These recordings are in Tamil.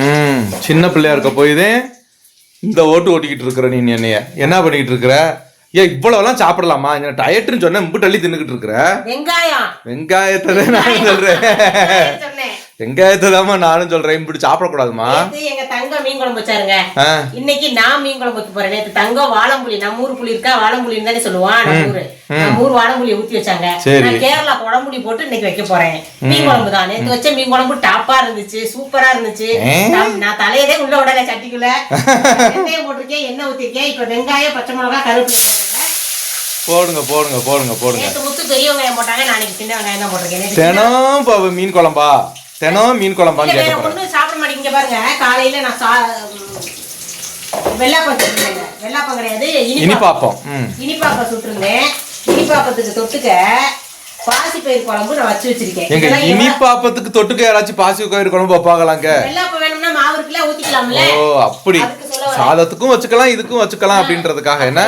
ம் சின்ன பிள்ளையா இருக்க போயுதே இந்த ஓட்டு ஓட்டிக்கிட்டு இருக்கிற நீ என்னைய? என்ன பண்ணிக்கிட்டு இருக்கிற? ஏன் இவ்வளவுலாம் சாப்பிடலாமா? என்ன டயட்னு சொன்ன முட்டு தள்ளி தின்னுக்கிட்டு இருக்கிற? வெங்காயம். வெங்காயத்தை நானும் சொல்றேன். வெங்காயத்தை நானும் சொல்றேன் இப்படி சாப்பிடக்கூடாதுமா எங்க தங்கம் மீன் குழம்பு வச்சாருங்க. இன்னைக்கு நான் மீன் குழம்பு வைக்க போறேன். நேத்து தங்கம் வாழம்புளி நம்ம ஊர் புளி இருக்கா? வாழம்புளின்னு தானே சொல்லுவான் நம்ம ஊரு. நம்ம ஊர் வாழம்புளி ஊத்தி வச்சாங்க. நான் கேரளா குழம்புளி போட்டு இன்னைக்கு வைக்க போறேன். மீன் குழம்பு தான் நேத்து வச்ச மீன் குழம்பு டாப்பா இருந்துச்சு சூப்பரா இருந்துச்சு? நான் தலையதே உள்ள விடல சட்டிக்குள்ள. வெந்தயம் போட்டிருக்கேன் எண்ணெய் ஊத்திருக்கேன். இப்ப வெங்காயம் பச்சை மிளகா கருவேப்பிலை. போடுங்க போடுங்க போடுங்க போடுங்க. முத்து பெரிய வெங்காயம் போட்டாங்க நான் இன்னைக்கு சின்ன வெங்காயம் தான் போட்டிருக்கேன். தினம் மீன் குழம்பா? தினம் மீன் குழம்பான்னு இல்ல, கேட்க சாப்பிட மாட்டீங்க பாருங்க காலையில நான் சா வெள்ளாப்பம் சுட்டுருந்தேங்க வெள்ளாப்பம் கிடையாது இனிப்பா இனிப்பாப்பம் இனிப்பாப்பம் சுட்டுருந்தேன். இனிப்பாப்பத்துக்கு தொட்டுக்க பாசி பயிர் குழம்பு நான் வச்சு வச்சிருக்கேன். எங்க இனிப்பாப்பத்துக்கு தொட்டுக்க யாராச்சும் பாசி கோயில் குழம்பு வைப்பாங்களாங்க? வெள்ளாப்பம் வேணும்னா மாவு இருக்குல்ல ஊத்திக்கலாம்ல. ஓ அப்படி. சாதத்துக்கும் வச்சுக்கலாம் இதுக்கும் வச்சுக்கலாம் அப்படின்றதுக்காக. என்ன?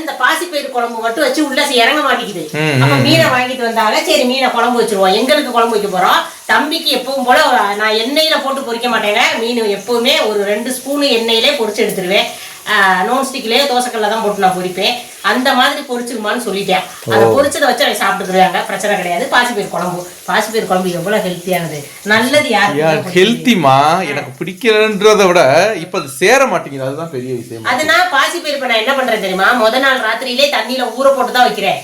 இந்த பாசி பயிர் குழம்பு மட்டும் வச்சு உள்ள இறங்க மாட்டேங்குது. அப்ப மீனை வாங்கிட்டு வந்தாங்க. சரி மீனை குழம்பு வச்சிருவோம். எங்களுக்கு குழம்பு வைக்க போறோம். தம்பிக்கு எப்பவும் போல நான் எண்ணெயில போட்டு பொரிக்க மாட்டேங்க. மீன் எப்பவுமே ஒரு ரெண்டு ஸ்பூன் எண்ணெயிலே பொரிச்சு எடுத்துருவேன். நோன் ஸ்டிக்லயே தோசைக்கல்ல தான் போட்டு நான் பொரிப்பேன். அந்த மாதிரி பொரிச்சிருமான்னு சொல்லிட்டேன். அந்த பொரிச்சதை வச்சு அவங்க சாப்பிட்டுக்கிறாங்க. பிரச்சனை கிடையாது. பாசிப்பயிர் குழம்பு. பாசிப்பயிர் குழம்பு எவ்வளவு ஹெல்த்தியானது நல்லது யாருக்கு ஹெல்த்திமா எனக்கு பிடிக்கிறன்றத விட இப்ப அது சேர மாட்டேங்குது. அதுதான் பெரிய விஷயம் அது நான் பாசி பயிர் நான் என்ன பண்றேன் தெரியுமா? முத நாள் ராத்திரியிலே தண்ணியில ஊற போட்டு தான் வைக்கிறேன்.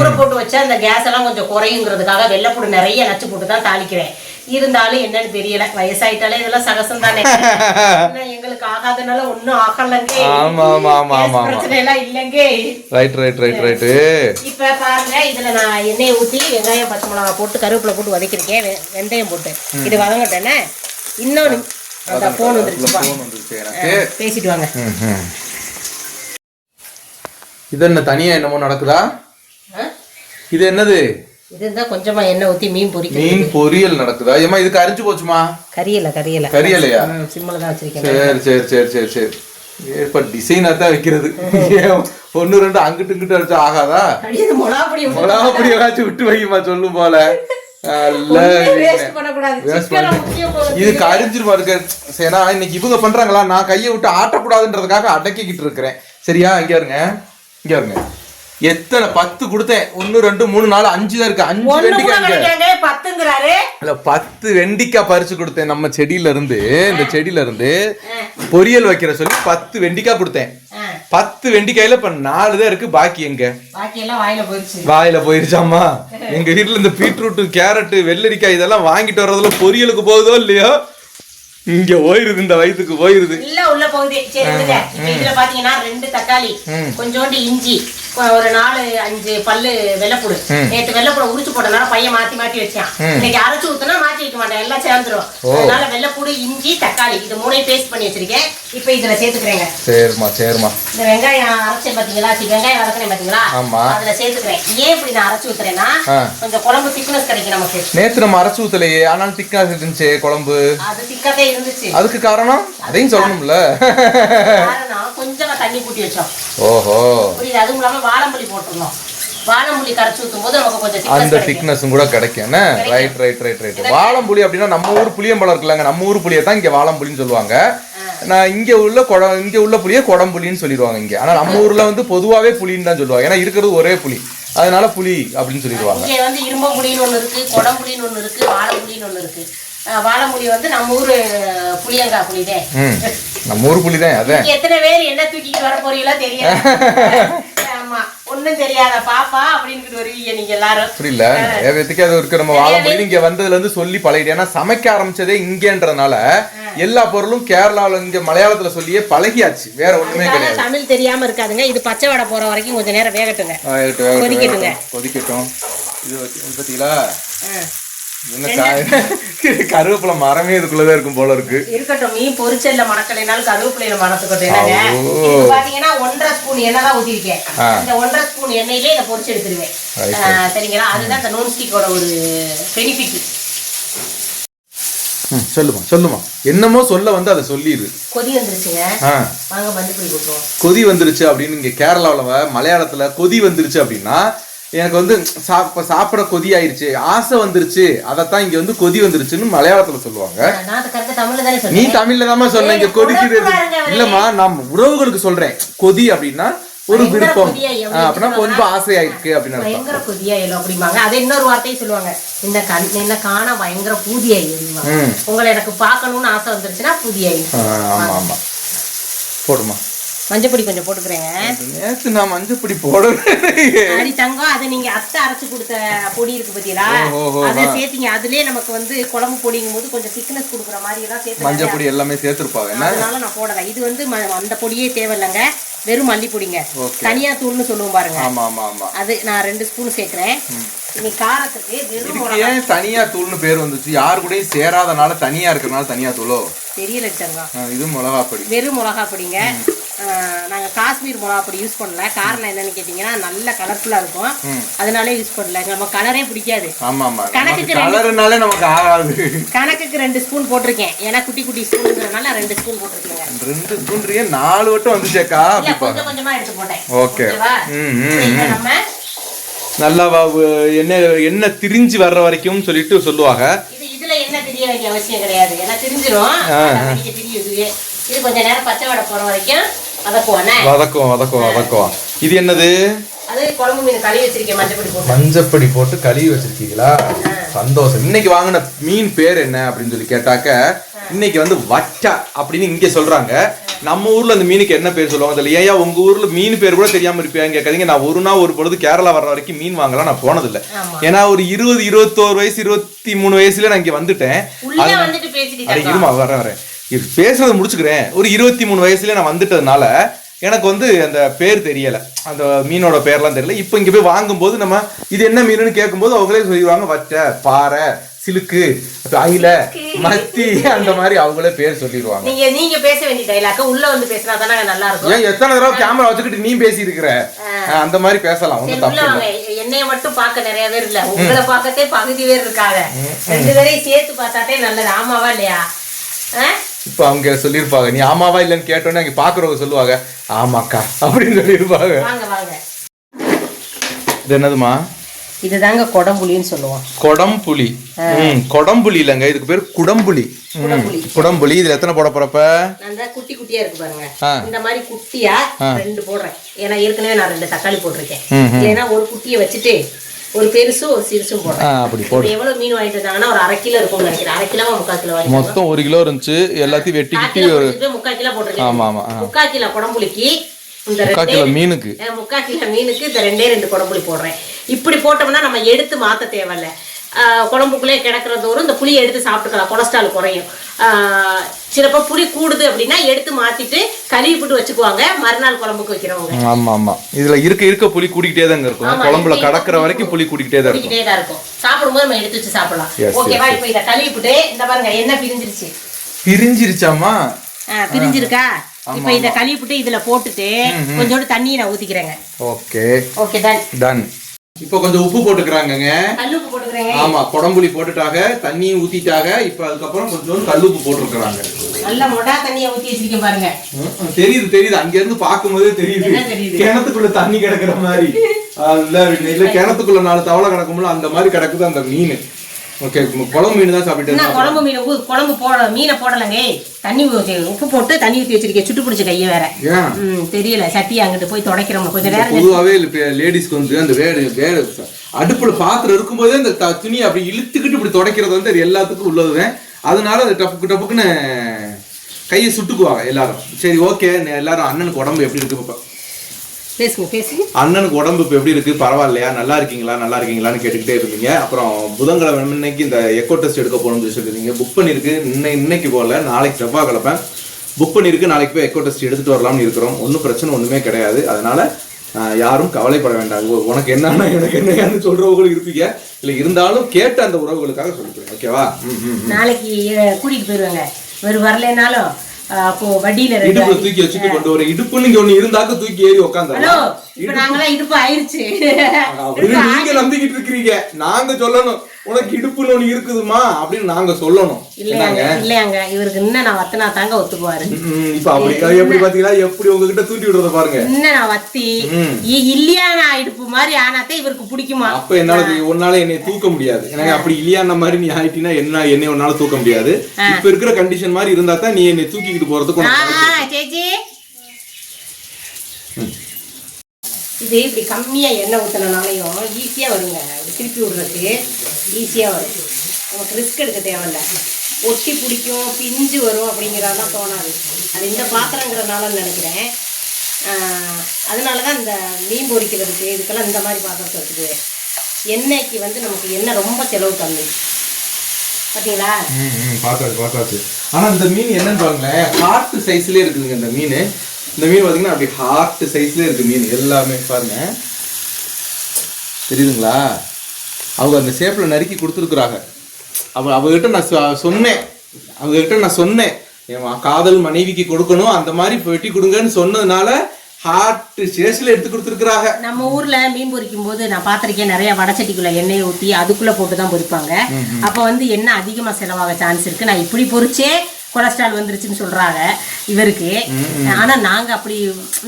ஊற போட்டு வச்சா அந்த கேஸ் எல்லாம் கொஞ்சம் குறையுங்கிறதுக்காக வெள்ளைப்பூடு நிறைய நச்சு போட்டு தான் தாளிக்கிறேன். இருந்தாலும் என்னன்னு தெரியல. வயசாயிட்டாலே இதெல்லாம் சகசம் தானே. எங்களுக்கு ஆகாதனால ஒண்ணும் ஆகலங்க. ஆமா, ஆமா, ஆமா, ஆமா. பிரச்சனை எல்லாம் இல்லைங்க. ரைட் ரைட் ரைட் ரைட்டு இப்ப பாருங்க இதுல நான் எண்ணெயை ஊத்தி வெங்காயம் பச்சை மிளகா போட்டு கருவேப்பிலை போட்டு வதக்கிருக்கேன். வெந்தயம் போட்டு. இது வதங்கட்டேனே? இன்னொன்னு அந்த போன் வந்துருச்சுப்பா எனக்கு. பேசிட்டு வாங்க. இது என்ன தனியா என்னமோ நடக்குதா? இது என்னது? இதுதான் கொஞ்சமா எண்ணெய் ஊத்தி மீன் பொரிக்க மீன் பொரியல் நடக்குதா? ஏமா இதுக்கு அரிஞ்சு போச்சுமா? கரியல கரியல. கரியலையா? சிம்மில் தான் வச்சிருக்கேன். சரி சரி சரி சரி சரி. இப்ப டிசைனா தான் வைக்கிறது. ஒண்ணு ரெண்டு அங்கிட்டு இங்கிட்டு அடிச்சா ஆகாதா? அப்படி ஏதாச்சும் விட்டு வைக்குமா சொல்லும் போல. இதுக்கு அரிஞ்சிருமா இருக்கு நான் இன்னைக்கு இவங்க பண்றாங்களா? நான் கையை விட்டு ஆட்டக்கூடாதுன்றதுக்காக அடக்கிக்கிட்டு இருக்கிறேன். சரியா? இங்க இருங்க. இங்க இருங்க. எத்தனை பத்து கொடுத்தேன்? ஒன்னு ரெண்டு மூணு நாலு அஞ்சு தான் இருக்கு. அஞ்சு வெண்டிக்காய் பத்துங்கிறாரு. இல்ல பத்து வெண்டிக்காய் பறிச்சு கொடுத்தேன் நம்ம செடியில இருந்து இந்த செடியில இருந்து பொரியல் வைக்கிற சொல்லி பத்து வெண்டிக்காய் கொடுத்தேன். பத்து வெண்டிக்காயில இப்ப நாலு தான் இருக்கு பாக்கி எங்க? வாயில போயிருச்சு. வாயில போயிருச்சாமா எங்க வீட்டுல இந்த பீட்ரூட் கேரட் வெள்ளரிக்காய் இதெல்லாம் வாங்கிட்டு வர்றதுல பொரியலுக்கு போகுதோ இல்லையோ? இங்க போயிருது இந்த வயிற்றுக்கு போயிருது இல்ல உள்ள போகுது. சரி இருங்க. இப்ப இதுல பாத்தீங்கன்னா ரெண்டு தக்காளி. கொஞ்சோண்டு இஞ்சி ஒரு நாலு அஞ்சு பல்லு வெள்ளைப்பூடு. நேத்து வெள்ளைப்பூட உரிச்சு போட்டனால பையன் மாத்தி மாத்தி வச்சான். இன்னைக்கு அரைச்சு ஊத்துனா மாத்தி வைக்க மாட்டேன் எல்லாம் சேர்ந்துரும். அதனால வெள்ளைப்பூடு இஞ்சி தக்காளி இது மூணையும் பேஸ்ட் பண்ணி வச்சிருக்கேன். இப்ப இதுல சேர்த்துக்கிறேங்க. சரிம்மா சரிம்மா. இந்த வெங்காயம் அரைச்சேன் பாத்தீங்களா வெங்காயம் வதக்குறேன் பாத்தீங்களா? ஆமா. அதுல சேர்த்துக்கிறேன். ஏன் இப்படி நான் அரைச்சு ஊத்துறேன்னா. கொஞ்சம் குழம்பு திக்னஸ் கிடைக்கும் நமக்கு. நேத்து நம்ம அரைச்சு ஊத்தலையே ஆனாலும் திக்கா இருந்துச்சு குழம்பு? அது திக்காவே இருந்துச்சு. அதுக்கு காரணம்? அதையும் சொல்லணும்ல. காரணம் கொஞ்சமா தண்ணி கூட்டி வச்சோம். ஓஹோ. புரியுது? அதுவும் இல்லாம வாழம்புளி போட்டுருந்தோம். வாழம்புளி கரைச்சு ஊத்தும் போது நமக்கு கொஞ்சம் thickness அந்த. திக்னஸும் கூட கிடைக்கும். ரைட் ரைட் ரைட் ரைட் வாழம்புளி அப்படின்னா நம்ம ஊர் புளியம்பழம் இருக்குல்லங்க. நம்ம ஊர் புளியை தான் இங்க வாழம்புளின்னு சொல்லுவாங்க. நான் இங்க உள்ள கொட இங்க உள்ள புளியை கொடம்புளின்னு சொல்லிடுவாங்க இங்க. ஆனா நம்ம ஊர்ல வந்து பொதுவாவே புளின்னு தான் சொல்லுவாங்க. ஏன்னா இருக்கிறது ஒரே புளி. அதனால புளி அப்படின்னு சொல்லிடுவாங்க. இங்க வந்து இரும்பம்புளின்னு ஒண்ணு இருக்கு குடம்புளின்னு ஒண்ணு இருக்கு வாழைப்புளின்னு ஒண்ணு இருக்கு. அஹ் வாழைப்புளி வந்து நம்ம ஊரு ம். நம்ம ஊர் புளி தான் அதான் எத்தனை பேர் என்ன தூக்கிட்டு வர போறீங்களோ தெரியாது. ஆமா. ஒண்ணும் தெரியாத பாப்பா அப்படின்னு வருவீங்க நீங்க எல்லாரும். புரியல. அது இருக்கு? நம்ம வாழம்புளி இங்க வந்ததுல இருந்து சொல்லி பழகிட்டு ஏன்னா சமைக்க ஆரம்பிச்சதே இங்கன்றதுனால எல்லா பொருளும் கேரளால இங்க மலையாளத்துல சொல்லியே பழகியாச்சு. வேற ஒண்ணுமே கிடையாது. தமிழ் தெரியாம இருக்காதுங்க. இது பச்சை வடை போற வரைக்கும் கொஞ்ச நேரம் வேகட்டுங்க. கொதிக்கட்டுங்க. கொதிக்கட்டும். இது பாத்தீங்களா. என்ன காய்? கருவேப்பிலை மரமே இதுக்குள்ளதான் இருக்கும் போல இருக்கு. இருக்கட்டும் மீன் பொரிச்சல்ல மணக்கலைனாலும் கருவேப்பிலையில மணத்துக்கட்டும். என்னங்க? பாத்தீங்கன்னா ஒன்றரை ஸ்பூன் எண்ணெய் தான் ஊத்திருக்கேன். இந்த ஒன்றரை ஸ்பூன் எண்ணெயிலே இதை பொரிச்சு எடுத்துருவேன். சரிங்களா? அதுதான் இந்த நோன் ஸ்டிக்கோட ஒரு பெனிஃபிட் சொல்லுமா சொல்லுமா. என்னமோ சொல்ல வந்து அதை சொல்லிடு. கொதி வந்துருச்சுங்க. வாங்க மஞ்சள் கொதி வந்துருச்சு அப்படின்னு இங்க கேரளாவில் மலையாளத்துல கொதி வந்துருச்சு அப்படின்னா எனக்கு வந்து சாப்ப சாப்பிட கொதி ஆயிருச்சு ஆசை வந்துருச்சு அதைத்தான் இங்க வந்து கொதி வந்துருச்சுன்னு மலையாளத்துல சொல்லுவாங்க. நீ தமிழ்ல தான் சொன்ன இங்க கொதிக்கிறது. இல்லம்மா நான் உறவுகளுக்கு சொல்றேன். கொதி அப்படின்னா ஒரு விருப்பம். கொதியா அப்படின்னா? கொஞ்சம் ஆசையா இருக்கு அப்படின்னு பயங்கர கொதியாயிலும் அப்படிம்பாங்க. அது இன்னொரு வார்த்தையும் சொல்லுவாங்க. இந்த கண் என்ன காண பயங்கர அப்படிம்பாங்க ம். உங்களை எனக்கு பார்க்கணும்னு ஆசை வந்துருச்சுன்னா பூதியாயி ஆ, ஆமா ஆமா. போடுமா மஞ்சப்பொடி கொஞ்சம் போட்டுக்கிறேங்க. நேத்து நான் மஞ்சப்பொடி அடி தங்கம் அதை நீங்க அத்தை அரைச்சு கொடுத்த பொடி இருக்கு பாத்தீங்களா? ஓஹோ, அதை. சேர்த்தீங்க. அதுலயே நமக்கு வந்து குழம்பு பொடிங்கும் போது கொஞ்சம் திக்னஸ் கொடுக்குற மாதிரி எல்லாம் சேர்த்து மஞ்சப்பொடி எல்லாமே சேர்த்துருப்பாங்க. அதனால நான் போடல. இது வந்து அந்த பொடியே தேவையில்லைங்க. வெறும் மல்லிப்பொடிங்க. தனியா தூள்னு சொல்லுவோம் பாருங்க. ஆமா ஆமா ஆமா. அது நான் ரெண்டு ஸ்பூன் சேர்க்கிறேன். இனி காரத்துக்கு வெறும் ஏன் தனியா தூள்னு பேர் வந்துச்சு? யாரு கூடயும் சேராதனால தனியா இருக்கிறனால தனியா தூளோ? தெரியல இது மிளகா பொடி. வெறும் மிளகா பொடிங்க. ஆஹ் நாங்க காஷ்மீர் மிளகா பொடி யூஸ் பண்ணல. காரணம் என்னன்னு கேட்டீங்கன்னா நல்ல கலர்ஃபுல்லா இருக்கும். அதனாலே யூஸ் பண்ணல. நம்ம கலரே பிடிக்காது. கணக்குக்கு கலருனாலே நமக்கு ஆகாது. கணக்குக்கு ரெண்டு ஸ்பூன் போட்டிருக்கேன். ஏன்னா குட்டி குட்டி ஸ்பூனுங்கிறதுனால ரெண்டு ஸ்பூன் போட்டிருக்கேங்க. ரெண்டு ஸ்பூன்றியே நாலு வட்டம் வந்துச்சேக்கா கொஞ்சம் கொஞ்சமா எடுத்து போட்டேன். இதை நம்ம நல்லா வ- எண்ணெய் எண்ணெய் திரிஞ்சு வர்ற வரைக்கும் சொல்லிட்டு சொல்லுவாங்க. இது இதுல என்ன தெரிய வேண்டிய அவசியம் கிடையாது. ஏன்னா இதுவே இது கொஞ்ச நேரம் பச்சை வடை போற வரைக்கும் வதக்குவானே வதக்கும் வதக்கும் வதக்கும் இது என்னது? மஞ்சப்பொடி போட்டு. கழுவி வச்சிருக்கீங்களா? சந்தோஷம். இன்னைக்கு வாங்கின மீன் பேர் என்ன அப்படின்னு சொல்லி கேட்டாக்க இன்னைக்கு வந்து வட்டா அப்படின்னு இங்க சொல்றாங்க. நம்ம ஊர்ல அந்த மீனுக்கு என்ன பேர் சொல்லுவாங்க அதுல ஏன் உங்க ஊர்ல மீன் பேர் கூட தெரியாம இருப்பியாங்க கேட்காதீங்க. நான் ஒரு நாள் ஒரு பொழுது கேரளா வர்ற வரைக்கும் மீன் வாங்கலாம் நான் போனதில்லை. ஏன்னா ஒரு இருபது இருபத்தோரு வயசு இருபத்தி மூணு வயசுல நான் இங்க வந்துட்டேன். இருமா வரேன் வரேன். பேசுறதை முடிச்சுக்கிறேன். ஒரு இருபத்தி மூணு வயசுல நான் வந்துட்டதுனால எனக்கு வந்து அந்த பேர் தெரியல. அந்த மீனோட பேர்லாம் தெரியல. இப்போ இங்க போய் வாங்கும்போது நம்ம இது என்ன மீனுன்னு கேட்கும்போது அவங்களே சொல்லிடுவாங்க வட்டை பாறை சிலுக்கு அயில மத்தி அந்த மாதிரி அவங்களே பேர் சொல்லிடுவாங்க. நீங்க நீங்க பேச வேண்டிய டைலாக்க உள்ள வந்து பேசினா தானே நல்லா இருக்கும். ஏன் எத்தனை தடவை கேமரா வச்சுக்கிட்டு நீ பேசி இருக்கிற அந்த மாதிரி பேசலாம் ஒன்றும் தப்பு என்னைய மட்டும் பார்க்க நிறைய பேர் இல்ல. உங்களை பார்க்கத்தே பகுதி பேர் இருக்காங்க. ரெண்டு பேரையும் சேர்த்து பார்த்தாட்டே நல்லது. ஆமாவா இல்லையா? இப்போ அவங்க சொல்லியிருப்பாங்க நீ ஆமாவா இல்லைன்னு கேட்டோன்னே அங்கே பார்க்குறவங்க சொல்லுவாங்க ஆமாக்கா அப்படின்னு சொல்லியிருப்பாங்க. இது என்னதுமா? இதுதாங்க கொடம்புலின்னு சொல்லுவோம். கொடம்புளி ம் கொடம்புளி இல்லைங்க இதுக்கு பேர் குடம்புளி. குடம்புளி இதுல எத்தனை போட போறப்ப? குட்டி குட்டியா இருக்கு பாருங்க. இந்த மாதிரி குட்டியா ரெண்டு போடுறேன். ஏன்னா ஏற்கனவே நான் ரெண்டு தக்காளி போட்டிருக்கேன். ஏன்னா ஒரு குட்டியை வச்சுட்டு ஒரு பெருசும் ஒரு சிறுசும் போடுறேன். அப்படி போடு. எவ்வளவு மீன் வாங்கிட்டு வந்தாங்கன்னா ஒரு அரை கிலோ இருக்கும்னு நினைக்கிறேன். அரை கிலோவா முக்கால் கிலோ வாங்கிட்டு மொத்தம் ஒரு கிலோ இருந்துச்சு. எல்லாத்தையும் வெட்டி கால் கிட்டி கிலோ ஒரு முக்கால் கிலோ போட்டிருக்கேன். ஆமா ஆமா. முக்கால் கிலோ குடம்புளிக்கு இந்த முக்கால் கிலோ மீனுக்கு. முக்கால் கிலோ மீனுக்கு இந்த ரெண்டே ரெண்டு குடம்புளி போடுறேன். இப்படி போட்டோம்னா நம்ம எடுத்து மாத்த தேவையில்ல. குழம்புக்குள்ளே கிடக்கிறதோறும் இந்த புளியை எடுத்து சாப்பிட்டுக்கலாம் கொலஸ்ட்ரால் குறையும். சிலப்போ புளி கூடுது அப்படின்னா எடுத்து மாத்திட்டு கழுவி போட்டு வச்சுக்குவாங்க மறுநாள் குழம்புக்கு வைக்கிறவங்க. ஆமா ஆமா. இதுல இருக்க இருக்க புளி கூடிக்கிட்டே தாங்க இருக்கும். குழம்புல கடக்கிற வரைக்கும் புளி கூடிக்கிட்டே தான் இருக்கும். தான் இருக்கும். சாப்பிடும்போது நம்ம எடுத்து வச்சு சாப்பிடலாம். ஓகேவா இப்போ இதை கழுவிப்புட்டு இந்த பாருங்க என்ன பிரிஞ்சிருச்சு? பிரிஞ்சிருச்சாமா பிரிஞ்சிருக்கா? இப்போ இதை கழுவிப்புட்டு இதுல போட்டுட்டு கொஞ்சோண்டு தண்ணியை நான் ஊத்திக்கிறேங்க. ஓகே. ஓகே டன் டன் இப்போ கொஞ்சம் உப்பு போட்டுக்கிறாங்கங்க. போட்டுக்கிறேங்க ஆமா குடம்புளி போட்டுட்டாங்க தண்ணியும் ஊத்திட்டாங்க இப்போ அதுக்கப்புறம் கொஞ்சம் கல்லுப்பு போட்டிருக்கிறாங்க. நல்ல மொடா தண்ணியை ஊத்தி வச்சிருக்கேன் பாருங்க. ம், தெரியுது தெரியுது. அங்க இருந்து பார்க்கும்போதே தெரியுது. என்ன தெரியுது? கிணத்துக்குள்ள தண்ணி கிடக்குற மாதிரி. இல்ல கிணத்துக்குள்ள நாலு தவளை கிடக்கும்ல அந்த மாதிரி கிடக்குது அந்த மீன். ஓகே குழம்பு மீன் தான் சாப்பிட்டு குழம்பு மீன்? குழம்பு போட மீனை போடலங்க. தண்ணி உப்பு போட்டு தண்ணி ஊத்தி வச்சிருக்கேன். சுட்டு பிடிச்ச கையை வேற. தெரியல. சட்டி அங்கிட்டு போய் துடைக்கிறோம். கொஞ்ச நேரம் பொதுவாகவே லேடிஸ்க்கு வந்து அந்த வேடு வேடு அடுப்புல பாத்திரம் இருக்கும்போதே அந்த த- துணியை அப்படி இழுத்துக்கிட்டு இப்படி துடைக்கிறது வந்து அது எல்லாத்துக்கும் உள்ளதுதான் அதனால அது டப்புக்கு டப்புக்குன்னு கையை சுட்டுக்குவாங்க எல்லாரும். சரி ஓகே எல்லாரும் அண்ணனுக்கு உடம்பு எப்படி இருக்கு பேசுங்க அண்ணனுக்கு உடம்பு இப்போ எப்படி இருக்கு? பரவாயில்லையா? நல்லா இருக்கீங்களா? நல்லா இருக்கீங்களான்னு கேட்டுக்கிட்டே இருந்தீங்க. அப்புறம் புதன்கிழமை இன்னைக்கு இந்த எக்கோ டெஸ்ட் எடுக்க போகணும்னு சொல்லி சொல்லியிருந்தீங்க. புக் பண்ணியிருக்கு. இன்னை இன்னைக்கு போகல. நாளைக்கு செவ்வாய்க்கிழமை. புக் பண்ணியிருக்கு. நாளைக்கு போய் எக்கோ டெஸ்ட் எடுத்துட்டு வரலாம்னு இருக்கிறோம். ஒன்றும் பிரச்சனை ஒன்றுமே கிடையாது. அதனால யாரும் கவலைப்பட வேண்டாம். உனக்கு என்னன்னா எனக்கு என்னன்னு சொல்றவங்களும் இருப்பீங்க. இல்லை இருந்தாலும் கேட்ட அந்த உறவுகளுக்காக சொல்லிக்கிறேன் ஓகேவா? நாளைக்கு அஹ், கூட்டிட்டு போயிருவாங்க. வெறும் வரலைனாலும் அப்போ இடுப்புல தூக்கி வச்சுட்டு கொண்டு வர இடுப்புன்னு இங்க ஒண்ணு இருந்தாக்க தூக்கி ஏறி இப்ப நாங்களாம் இடுப்பு ஆயிருச்சு. நீங்க நம்பிக்கிட்டு இருக்கிறீங்க. நாங்க சொல்லணும். உனக்கு இடுப்புன்னு ஒண்ணு இருக்குதுமா அப்படின்னு நாங்க சொல்லணும். இல்லையாங்க இல்லையாங்க. இவருக்கு இன்னும் நான் வத்தினா தாங்க ஒத்துக்குவாரு. இப்ப அப்படி எப்படி பாத்தீங்களா? எப்படி உங்ககிட்ட தூண்டி விடுறத பாருங்க. இன்னும் நான் வத்தி. இ- இல்லையான இடுப்பு மாதிரி ஆனாத்தே இவருக்கு பிடிக்குமா? அப்ப என்னால உன்னால என்னை தூக்க முடியாது. எனக்கு அப்படி இல்லையான மாதிரி நீ ஆயிட்டினா என்ன என்னை உன்னால தூக்க முடியாது. இப்ப இருக்கிற கண்டிஷன் மாதிரி இருந்தா தான் நீ என்னை தூக்கிக்கிட்டு போறதுக்கு சேச்சி இது இப்படி கம்மியாக எண்ணெய் ஊற்றினாலையும் ஈஸியாக வருங்க. திருப்பி விடுறதுக்கு ஈஸியாக வரும். நமக்கு ரிஸ்க் எடுக்க தேவையில்ல. ஒட்டி பிடிக்கும் பிஞ்சு வரும் அப்படிங்கிறதெல்லாம் தோணாது. அது இந்த பாத்திரங்கிறதுனால நினைக்கிறேன். அதனால தான் இந்த மீன் பொறிக்கிறதுக்கு இதுக்கெல்லாம் இந்த மாதிரி பாத்திரத்தை வச்சுக்குவேன் எண்ணெய்க்கு வந்து நமக்கு எண்ணெய் ரொம்ப செலவு கம்மி பார்த்தீங்களா ம், பார்த்தாச்சு பார்த்தாச்சு ஆனால் இந்த மீன் என்னன்னு பாருங்களேன் ஹார்ட் சைஸ்லயே இருக்குதுங்க இந்த மீன். இந்த மீன் பாத்தீங்கன்னா அப்படி ஹார்ட் சைஸ்லயே இருக்கு மீன் எல்லாமே பாருங்க. தெரியுதுங்களா? அவங்க அந்த ஷேப்ல நறுக்கி கொடுத்துருக்குறாங்க. அவ அவகிட்ட நான் சொன்னேன். அவங்ககிட்ட நான் சொன்னேன். என் காதல் மனைவிக்கு கொடுக்கணும் அந்த மாதிரி வெட்டி கொடுங்கன்னு சொன்னதுனால ஹார்ட் ஷேஸ்ல எடுத்து கொடுத்துருக்குறாங்க. நம்ம ஊர்ல மீன் பொரிக்கும் போது நான் பார்த்திருக்கேன் நிறைய வடச்சட்டிக்குள்ள எண்ணெயை ஊத்தி அதுக்குள்ள போட்டு தான் பொரிப்பாங்க அப்ப வந்து எண்ணெய் அதிகமா செலவாக சான்ஸ் இருக்கு. நான் இப்படி பொரிச்சே கொலஸ்ட்ரால் வந்துருச்சுன்னு சொல்றாங்க இவருக்கு. ஆனா நாங்க அப்படி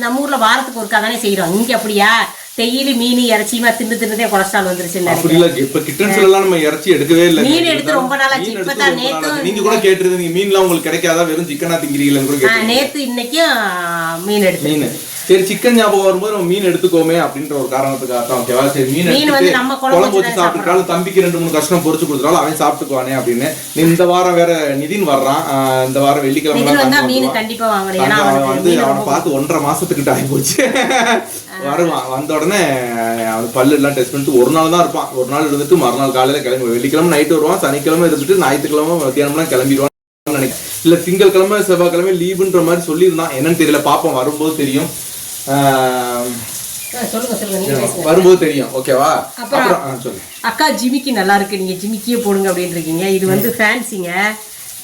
நம்ம ஊர்ல வாரத்துக்கு ஒருக்கா தானே செய்யறோம் இங்க அப்படியா? டெய்லி மீன் இறைச்சியுமா தின்னு தின்னதே கொலஸ்ட்ரால் வந்துருச்சுன்னு நினைக்கிறேன். இப்ப எல்லாம் நம்ம இறைச்சி எடுக்கவே இல்லை. மீன் எடுத்து ரொம்ப நாளாச்சு. மீன் இப்பதான் நேத்து. நீங்க கூட கேட்டிருந்தீங்க. மீன்லாம் உங்களுக்கு கிடைக்காதா? வெறும் சிக்கனா கேட்டீங்க நேத்து இன்னைக்கும் மீன் எடுத்து மீன். சரி சிக்கன் ஞாபகம் வரும்போது நம்ம மீன் எடுத்துக்கோமே அப்படின்ற ஒரு காரணத்துக்காக தான் ஓகேவா சரி மீன் எடுத்துட்டு நம்ம குழம்பு வச்சு சாப்பிட்டுட்டாலும் தம்பிக்கு ரெண்டு மூணு கஷ்டம் பொரிச்சு கொடுத்துட்டாலும் அவன் சாப்பிட்டுக்குவானே அப்படின்னு. இந்த வாரம் வேற நிதின் வர்றான். இந்த வாரம் வெள்ளிக்கிழமை மீன். கண்டிப்பா வாங்கணும். வந்து அவனை பார்த்து ஒன்றரை மாசத்துக்கிட்ட ஆகி போச்சு வருவான். வந்த உடனே அவன் பல்லு எல்லாம் டெஸ்ட் பண்ணிட்டு ஒரு நாள் தான் இருப்பான். ஒரு நாள் இருந்துட்டு மறுநாள் காலையில கிளம்பி வெள்ளிக்கிழமை நைட்டு வருவான். சனிக்கிழமை இருந்துட்டு ஞாயிற்றுக்கிழமை மத்தியானம்லாம் கிளம்பிடுவான். நினைக்கிறேன். இல்ல திங்கட்கிழமை செவ்வாய்க்கிழமை லீவுன்ற மாதிரி சொல்லியிருந்தான். என்னன்னு தெரியல. பாப்போம். வரும்போது தெரியும். வரும்போது தெரியும். ஓகேவா? அப்புறம் அக்கா ஜிமிக்கி நல்லா இருக்கு. நீங்க ஜிமிக்கியே போடுங்க அப்படின்னு இருக்கீங்க. இது வந்து ஃபேன்சிங்க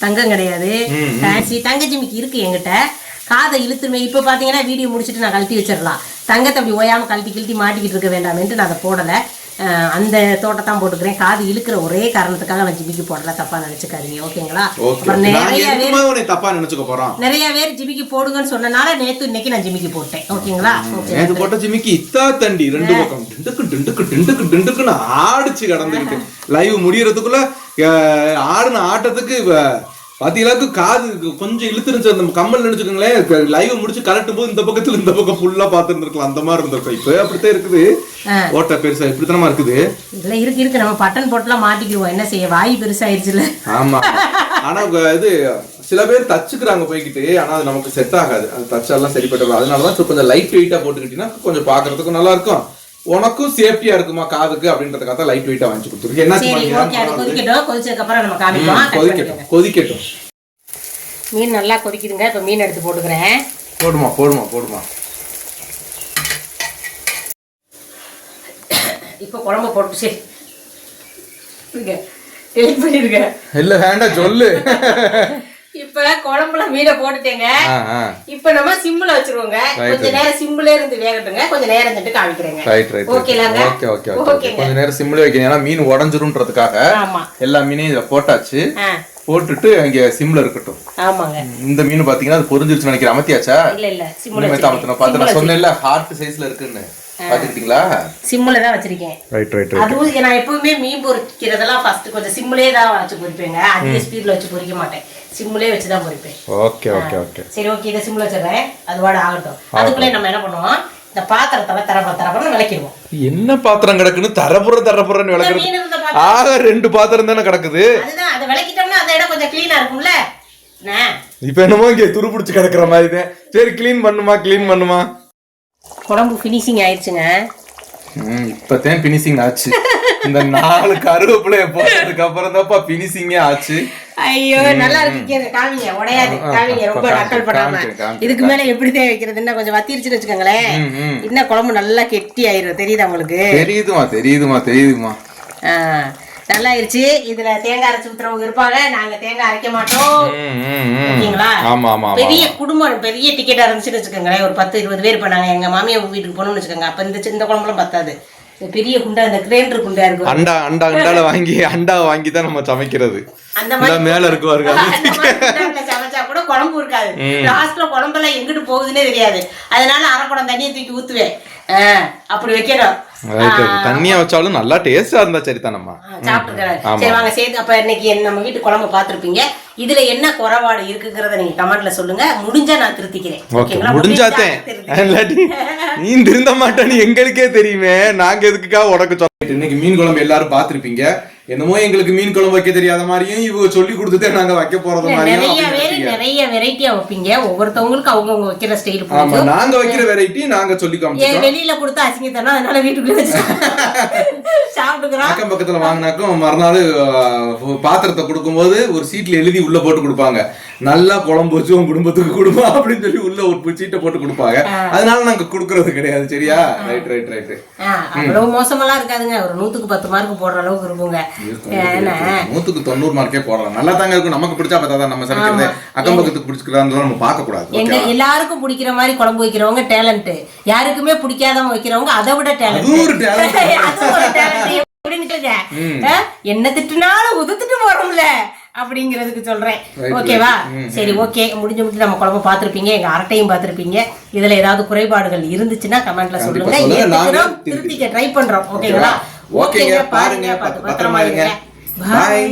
தங்கம் கிடையாது. ஃபேன்சி தங்க ஜிமிக்கி இருக்கு என்கிட்ட. காதை இழுத்துமே இப்போ பார்த்தீங்கன்னா வீடியோ முடிச்சுட்டு நான் கழட்டி வச்சிடலாம். தங்கத்தை அப்படி ஓயாம கழட்டி கிழட்டி மாட்டிக்கிட்டு இருக்க வேண்டாமேன்ட்டு நான் அதை போடலை. அந்த தோட்டத்தான் போட்டுக்கிறேன். காது இழுக்கிற ஒரே காரணத்துக்காக நான் ஜிமிக்கி போடல தப்பா நினைச்சுக்காதீங்க ஓகேங்களா? அப்புறம் நிறைய பேர் தப்பா நினைச்சுக்க போறோம் நிறைய பேர் ஜிமிக்கி போடுங்கன்னு சொன்னனால நேத்து இன்னைக்கு நான் ஜிமிக்கி போட்டேன். ஓகேங்களா? ஓகே நேத்து போட்ட ஜிமிக்கு இத்தா தண்டி ரெண்டு பக்கம் டிண்டுக்கு டிண்டுக்கு டிண்டுக்கு டிண்டுக்குன்னு ஆடிச்சு கடந்துக்கிட்டு. லைவ் முடியறதுக்குள்ள ஆடின ஆட்டத்துக்கு பாத்தீங்களாக்கு காது கொஞ்சம் இழுத்துருந்துச்சு அந்த கம்மல் நினைச்சுக்கோங்களேன். லைவ் முடிச்சு கலட்டும் போது இந்த பக்கத்துல இந்த பக்கம் ஃபுல்லா பாத்துருந்துருக்கலாம் அந்த மாதிரி இருந்திருக்கும். இப்ப அப்படித்தான் இருக்குது. ஓட்ட பெருசா இப்படித்தானமா இருக்குது. இதுல இருக்கு இருக்கு. நம்ம பட்டன் போட்டுலாம் மாட்டிக்கிடுவோம். என்ன செய்ய வாய் பெருசாயிருச்சுல. ஆமா. ஆனா இது சில பேர் தச்சுக்கிறாங்க போய்கிட்டு ஆனா அது நமக்கு செட் ஆகாது. அது தச்செல்லாம் சரிப்பட்டு அதனாலதான் கொஞ்சம் லைட் வெயிட்டா போட்டுக்கிட்டீங்கன்னா கொஞ்சம் பாக்குறதுக்கும் நல்லா இருக்கும். உனக்கும் சேஃப்டியா இருக்குமா காதுக்கு அப்படின்றதுக்காக தான் லைட் வெயிட்டா வாங்கி கொடுத்துருக்கு என்ன கொதிக்கட்டும். கொதிக்கட்டும் மீன் நல்லா கொதிக்குதுங்க. இப்போ மீன் எடுத்து போட்டுக்கிறேன். போடுமா போடுமா போடுமா. இப்போ குழம்பு போட்டு சரி. இருங்க. டெலிட் பண்ணிருங்க இல்ல வேண்டாம் சொல்லு. இப்போ குழம்புல மீனை போட்டுட்டேங்க. இப்போ நம்ம சிம்ல வச்சிருவோங்க. கொஞ்ச நேரம் சிம்ல இருந்து வேகட்டுங்க. கொஞ்ச நேரம் தட்டு காமிக்கிறேங்க. ரைட் ரைட் ஓகேலாங்க ஓகே ஓகே ஓகே கொஞ்ச நேரம் சிம்ல வைக்கணும். ஏன்னா மீன் உடஞ்சிரும்ன்றதுக்காக எல்லா மீனையும் இதுல போட்டாச்சு. போட்டுட்டு இங்க சிம்ல இருக்கட்டும். ஆமாங்க. இந்த மீன் பாத்தீங்கன்னா அது பொரிஞ்சிருச்சுன்னு நினைக்கிறேன். அமத்தியாச்சா? இல்ல இல்ல. சிம்ல அமத்தணும். பார்த்து நான் சொன்னேன்ல ஹார்ட் சைஸ்ல இருக்குன்னு. பாத்துக்கிட்டீங்களா? சிம்ல தான் வச்சிருக்கேன். ரைட் ரைட் அதுவும் நான் எப்பவுமே மீன் பொரிக்கிறதெல்லாம் ஃபர்ஸ்ட் கொஞ்சம் சிம்லே தான் வச்சு பொரிப்பேங்க. அதிக ஸ்பீட்ல வச்சு பொரிக்க மாட்டேன். சிம்லே வச்சு தான் பொரிப்பேன். ஓகே ஓகே ஓகே சரி ஓகே இதை சிம்ல வச்சிடுறேன். அது வாட ஆகட்டும். அதுக்குள்ளே நம்ம என்ன பண்ணுவோம்? இந்த பாத்திரத்தை தரப்ப தரப்பன்னு விளக்கிடுவோம். என்ன பாத்திரம் கிடக்குன்னு தரப்புற தரப்புறன்னு விளக்குறது? ஆக ரெண்டு பாத்திரம் தானே கிடக்குது? அதுதான் அதை விளக்கிட்டோம்னா அந்த இடம் கொஞ்சம் க்ளீனா இருக்கும்ல? இப்ப என்னமோ இங்க துரு பிடிச்சு கிடக்குற மாதிரி தான் சரி க்ளீன் பண்ணுமா க்ளீன் பண்ணுமா? குழம்பு ஃபினிஷிங் ஆயிடுச்சுங்க இப்பதான் பினிஷிங் ஆச்சு. இந்த நாலு கருவேப்பிலைய போட்டதுக்கு அப்புறம் தான்ப்பா பினிஷிங்கே ஆச்சு. ஐயோ நல்லா இருக்கு. காமிங்க உடையாது. காமிங்க ரொம்ப நக்கல் பண்ணாம. இதுக்கு மேல எப்படி தான் வைக்கிறது இன்னும் கொஞ்சம் வத்திருச்சுன்னு வச்சுக்கோங்களேன். இன்னும் குழம்பு நல்லா கெட்டி ஆயிரும். தெரியுதா உங்களுக்கு? தெரியுதுமா தெரியுதுமா தெரியுதுமா நல்லா ஆயிருச்சு. இதுல தேங்காய் அரைச்சு ஊத்துறவங்க இருப்பாங்க. நாங்க தேங்காய் அரைக்க மாட்டோம். ஓகேங்களா? பெரிய குடும்பம் பெரிய டிக்கெட்டா இருந்துச்சுன்னு வச்சுக்கோங்களேன். ஒரு பத்து இருபது பேர் இப்ப நாங்க எங்க மாமியார் வீட்டுக்கு போகணும்னு வச்சுக்கோங்க. அப்ப இந்த சி- இந்த குழம்புலாம் பத்தாது. பெரிய குண்டா இந்த கிரைண்டர் குண்டா இருக்கும் அண்டா அண்டா அண்டால வாங்கி அண்டா வாங்கி தான் நம்ம சமைக்கிறது. அந்த இந்த மேல இருக்கு பாருங்க. மாதிரி சமைச்சா கூட குழம்பு இருக்காது. லாஸ்ட்ல குழம்பெல்லாம் எங்கிட்டு போகுதுன்னே தெரியாது. அதனால அரை குடம் தண்ணியை தூக்கி ஊத்துவேன். அப்படி right. தண்ணியா வச்சாலும் நல்லா டேஸ்டா இருந்தா சரிதானம்மா. சாப்பிட்டுக்கிறேன். ஆமா. சரி வாங்க சேர்த்து அப்ப இன்னைக்கு நம்ம வீட்டு குழம்பு பார்த்திருப்பீங்க. இதுல என்ன குறைபாடு இருக்குங்கிறத நீங்க கமெண்ட்ல சொல்லுங்க. முடிஞ்சா நான் திருத்திக்கிறேன். ஓகே ஓகேங்களா? முடிஞ்சாத்தேன் முடிஞ்சா திருத்திக்கிறேன். இல்லாட்டி நீ திருந்த மாட்டேன்னு எங்களுக்கே தெரியுமே. நாங்க எதுக்குக்கா சொல்ல இன்னைக்கு மீன் குழம்பு எல்லாரும் பார்த்திருப்பீங்க. என்னமோ எங்களுக்கு மீன் குழம்பு வைக்க தெரியாத மாதிரியும் இவங்க சொல்லி கொடுத்துட்டே நாங்க வைக்க போறது நிறைய பேர். நிறைய வெரைட்டியா வைப்பீங்க. ஒவ்வொருத்தவங்களுக்கு அவங்கவுங்க வைக்கிற ஸ்டைல் ஆமா நாங்க வைக்கிற வெரைட்டி நாங்க சொல்லி ஏன் காமிச்சிட்டோம் வெளியில கொடுத்தா அசிங்கத்தனம்? அதனால வீட்டுக்குள்ள சாப்பிட்டுக்கிறோம். அக்கம் பக்கத்துல வாங்கினாக்கும் மறுநாள் பாத்திரத்தை கொடுக்கும்போது ஒரு சீட்ல எழுதி உள்ள போட்டு கொடுப்பாங்க. நல்லா குழம்பு வச்சு உன் குடும்பத்துக்கு கொடுப்பா அப்படின்னு சொல்லி உள்ள ஒரு சீட்டை போட்டு கொடுப்பாங்க. அதனால நாங்க கொடுக்கறது கிடையாது சரியா? ரைட் ரைட் ரைட் அவ்வளவு மோசமெல்லாம் இருக்காதுங்க. ஒரு நூத்துக்கு பத்து மார்க் போடுற அளவுக்கு இருக்குங்க. நூத்துக்கு தொண்ணூறு மார்க்கே போடலாம். நல்லா தாங்க இருக்கும். நமக்கு பிடிச்சா பார்த்தா தான் நம்ம சமைக்கிறது அக்கம் பக்கத்துக்கு நம்ம பார்க்க கூடாது எங்க எல்லாருக்கும் பிடிக்கிற மாதிரி குழம்பு வைக்கிறவங்க டேலண்ட் யாருக்குமே பிடிக்காதவங்க வைக்கிறவங்க அதை விட. டேலண்ட் என்ன திட்டுனாலும் உதுத்துட்டு போறோம்ல அப்படிங்கிறதுக்கு சொல்றேன். ஓகேவா. சரி ஓகே. முடிஞ்சு முடிஞ்சு நம்ம குழம்பு பார்த்திருப்பீங்க. எங்க அரட்டையும் பார்த்திருப்பீங்க. இதுல ஏதாவது குறைபாடுகள் இருந்துச்சுன்னா கமெண்ட்ல சொல்லுங்க. திருத்திக்க ட்ரை பண்றோம். ஓகேங்களா ஓகேங்க பாருங்க பத்திரமா இருங்க. பாய்